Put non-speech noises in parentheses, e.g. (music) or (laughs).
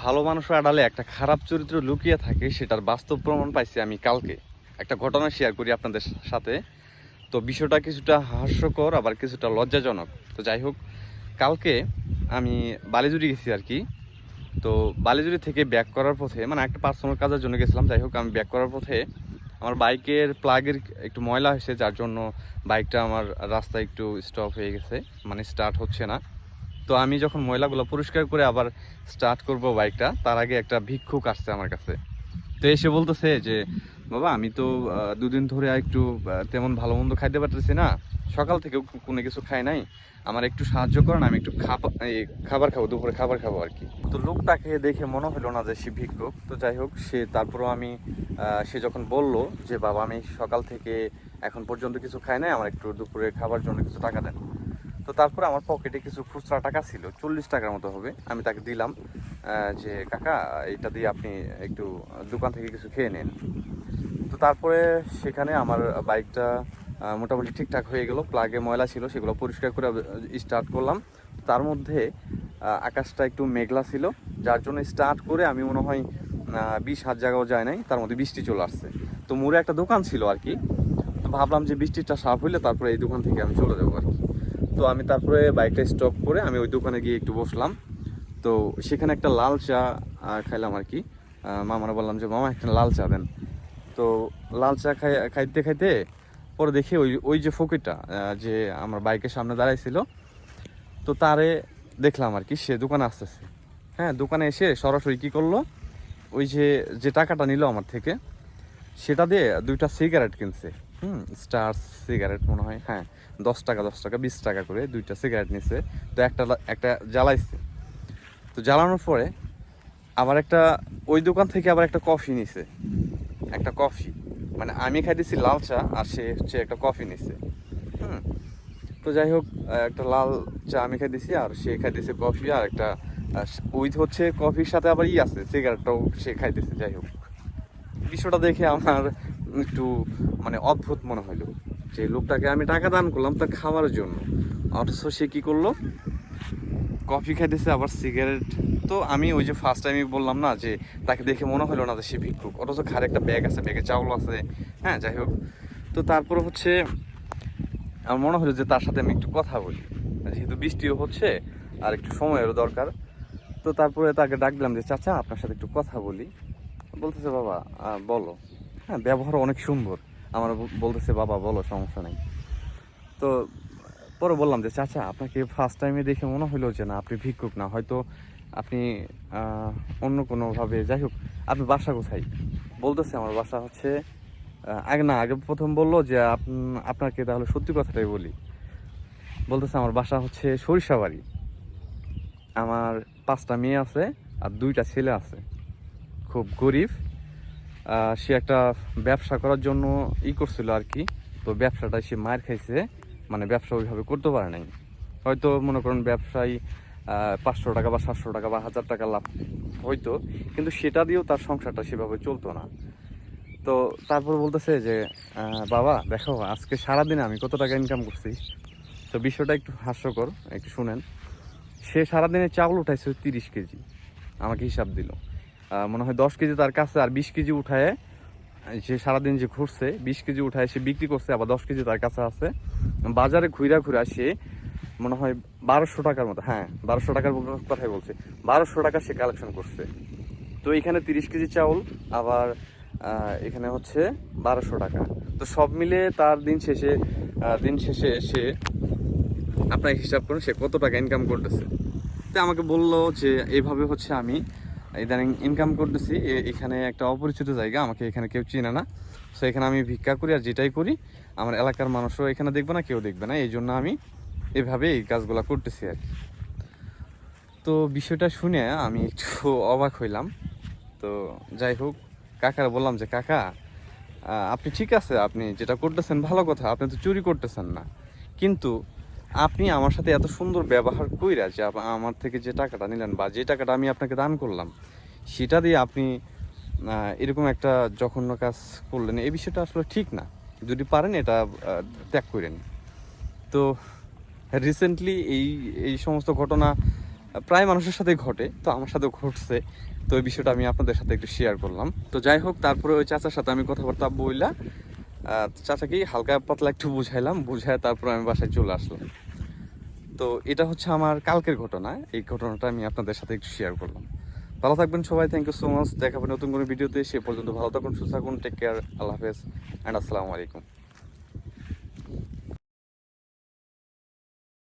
ভালো মানুষের আড়ালে একটা খারাপ চরিত্র লুকিয়ে থাকে, সেটার বাস্তব প্রমাণ পাইছি আমি কালকে। একটা ঘটনা শেয়ার করি আপনাদের সাথে। তো বিষয়টা কিছুটা হাস্যকর, আবার কিছুটা লজ্জাজনক। তো যাই হোক, কালকে আমি বালিজুরি গেছি আর কি। তো বালিজুরি থেকে ব্যাক করার পথে মানে একটা পার্সোনাল কাজের জন্য গেছিলাম, যাই হোক, আমি ব্যাক করার পথে আমার বাইকের প্লাগের একটু ময়লা হয়েছে, যার জন্য বাইকটা আমার রাস্তায় একটু স্টপ হয়ে গেছে মানে স্টার্ট হচ্ছে না। তো আমি যখন ময়লাগুলো পরিষ্কার করে আবার স্টার্ট করব বাইকটা তার আগে একটা ভিক্ষুক আসছে আমার কাছে। তো এসে বলতেছে যে, বাবা, আমি তো দুদিন ধরে একটু তেমন ভালো মন্দ খাইতে পারতেছি না। সকাল থেকে কোনো কিছু খাই নাই। আমার একটু সাহায্য করেন, আমি একটু খাবার খাব, দুপুরে খাবার খাব আর কি। তো লোকটাকে দেখে মনে হলো না যে সে ভিক্ষুক। তো যাই হোক, সে তারপরও আমি সে যখন বলল যে, বাবা, আমি সকাল থেকে এখন পর্যন্ত কিছু খাই নাই, আমার একটু দুপুরে খাবার জন্য কিছু টাকা দেন। তো তারপরে আমার পকেটে কিছু খুচরা টাকা ছিল, চল্লিশ টাকার মতো হবে। আমি তাকে দিলাম যে, কাকা এটা দিয়ে আপনি একটু দোকান থেকে কিছু খেয়ে নেন। তো তারপরে সেখানে আমার বাইকটা মোটামুটি ঠিকঠাক হয়ে গেল। প্লাগে ময়লা ছিল, সেগুলো পরিষ্কার করে স্টার্ট করলাম। তার মধ্যে আকাশটা একটু মেঘলা ছিল, যার জন্য স্টার্ট করে আমি মনে হয় বিশ হাত জায়গাও যায় নাই, তার মধ্যে বৃষ্টি চলে আসছে। তো মোড়ে একটা দোকান ছিল আর কি। ভাবলাম যে বৃষ্টিটা সাফ হইলে তারপরে এই দোকান থেকে আমি চলে যাব আর কি। তো আমি তারপরে বাইকটা স্টপ করে আমি ওই দোকানে গিয়ে একটু বসলাম। তো সেখানে একটা লাল চা খাইলাম আর কি। মামারা বললাম যে, মামা, একটা লাল চা দেন। তো লাল চা খাই, খাইতে খাইতে পরে দেখি ওই ওই যে ফকিরটা যে আমার বাইকের সামনে দাঁড়াইছিল। তো তারে দেখলাম আর কি, সে দোকানে আসতেছে। হ্যাঁ দোকানে এসে সরাসরি কী করল? ওই যে যে টাকাটা নিল আমার থেকে, সেটা দিয়ে দুইটা সিগারেট কিনছে। হুম, স্টার সিগারেট মনে হয় হ্যাঁ দশ টাকা দশ টাকা, বিশ টাকা করে দুইটা সিগারেট নিছে। তো একটা একটা জ্বালাইছে। তো জ্বালানোর পরে আবার একটা, ওই দোকান থেকে আবার একটা কফি নিছে। একটা কফি। মানে আমি খাইতেছি লাল চা, আর সে হচ্ছে একটা কফি নিছে। হুম, তো যাই হোক একটা লাল চা আমি খাইতেছি, আর সে খাইতেছে কফি, আর একটা উইথ হচ্ছে কফির সাথে আবার ই আছে, সিগারেটটাও সে খাইতেছে, যাই হোক। বিষয়টা দেখে আমার একটু মানে অদ্ভুত মনে হলো যে লোকটাকে আমি টাকা দান করলাম তার খাওয়ার জন্য। অথচ সে কি করল? কফি খাইতেছে, আবার সিগারেট। তো আমি ওই যে ফার্স্ট টাইমে বললাম না যে, তাকে দেখে মনে হলো না যে সে ভিক্ষুক। অথচ ঘাড়ে একটা ব্যাগ আছে ব্যাগে চাউল আছে। হ্যাঁ যাই হোক। তো তারপর হচ্ছে, আমার মনে হলো যে তার সাথে আমি একটু কথা বলি। যেহেতু বৃষ্টিও হচ্ছে, আর একটু সময়েরও দরকার। তো তারপরে তাকে ডাক দিলাম যে, চাচা, আপনার সাথে একটু কথা বলি। বলতেছে, বাবা বলো। হ্যাঁ ব্যবহার অনেক সুন্দর। আমার বলতেছে, বাবা, বলো, সমস্যা নেই। তো পরে বললাম যে, চাচা, আপনাকে ফার্স্ট টাইমে দেখে মনে হলো যে, না, আপনি ভিক্ষুক না। হয়তো আপনি অন্য কোনোভাবে, যাই হোক, আপনি বাসা কোথায়? বলতেছে, আমার বাসা হচ্ছে আগে না, আগে প্রথম বলল যে আপ- আপনাকে তাহলে সত্যি কথাটাই বলি। বলতেছে, আমার বাসা হচ্ছে সরিষাবাড়ি। আমার পাঁচটা মেয়ে আছে আর দুইটা ছেলে আছে। খুব গরিব সে একটা ব্যবসা করার জন্য ই করছিল আর কি। তো ব্যবসাটা সে মার খাইছে মানে ব্যবসা ওইভাবে করতে পারে নাই। হয়তো মনে করেন ব্যবসায়ী পাঁচশো টাকা বা সাতশো টাকা বা হাজার টাকা লাভ হয়তো কিন্তু সেটা দিয়েও তার সংসারটা সেভাবে চলতো না। তো তারপর বলতেছে যে বাবা, দেখো, আজকে সারাদিনে আমি কত টাকা ইনকাম করছি। তো বিষয়টা একটু হাস্যকর, একটু শুনেন। সে সারাদিনে চাউল উঠাইছে তিরিশ কেজি, আমাকে হিসাব দিল। মনে হয় দশ কেজি তার কাছে আর বিশ কেজি উঠায় সে সারাদিন যে ঘুরছে, বিশ কেজি উঠায় সে বিক্রি করছে, আবার দশ কেজি তার কাছে আছে। বাজারে ঘুরা ঘুরা সে মনে হয় বারোশো টাকার মতো হ্যাঁ বারোশো টাকার কথাই বলছে। বারোশো টাকা সে কালেকশন করছে। তো এখানে তিরিশ কেজি চাউল, আবার এখানে হচ্ছে বারোশো টাকা। তো সব মিলে তার দিন শেষে দিন শেষে সে আপনার হিসাব করুন সে কত টাকা ইনকাম করতেছে। তো আমাকে বলল যে, এইভাবে হচ্ছে আমি ইদানিং ইনকাম করতেছি। এখানে একটা অপরিচিত জায়গা, আমাকে এখানে কেউ চিনে না। তো এখানে আমি ভিক্ষা করি আর যেটাই করি, আমার এলাকার মানুষও এখানে দেখবে না, কেউ দেখবে না। এই জন্য আমি এভাবে এই কাজগুলো করতেছি আর কি। তো বিষয়টা শুনে আমি একটু (laughs) অবাক হইলাম। তো যাই হোক, কাকার বললাম যে, কাকা আপনি ঠিক আছে, আপনি যেটা করতেছেন, ভালো কথা। আপনি তো চুরি করতেছেন না। কিন্তু আপনি আমার সাথে এত সুন্দর ব্যবহার কইরা যে আমার থেকে যে টাকাটা নিলেন বা যে টাকাটা আমি আপনাকে দান করলাম, সেটা দিয়ে আপনি এরকম একটা জঘন্য কাজ করলেন, এই বিষয়টা আসলে ঠিক না। যদি পারেন এটা ত্যাগ করেন। তো রিসেন্টলি এই এই সমস্ত ঘটনা প্রায় মানুষের সাথে ঘটে, তো আমার সাথেও ঘটছে। তো এই বিষয়টা আমি আপনাদের সাথে একটু শেয়ার করলাম। তো যাই হোক, তারপরে ওই চাচার সাথে আমি কথাবার্তা বইলা চাচাকে হালকা পাতলা একটু বুঝাইলাম, বুঝায় তারপর আমি বাসায় চলে আসলাম। তো এটা হচ্ছে আমার কালকের ঘটনা, এই ঘটনাটা আমি আপনাদের সাথে একটু শেয়ার করলাম। ভালো থাকবেন সবাই থ্যাংক ইউ সো মাচ দেখাবেন নতুন কোনো ভিডিওতে, সে পর্যন্ত ভালো থাকুন, সুস্থ থাকুন টেক কেয়ার আল্লাহ হাফেজ অ্যান্ড আসসালামু আলাইকুম।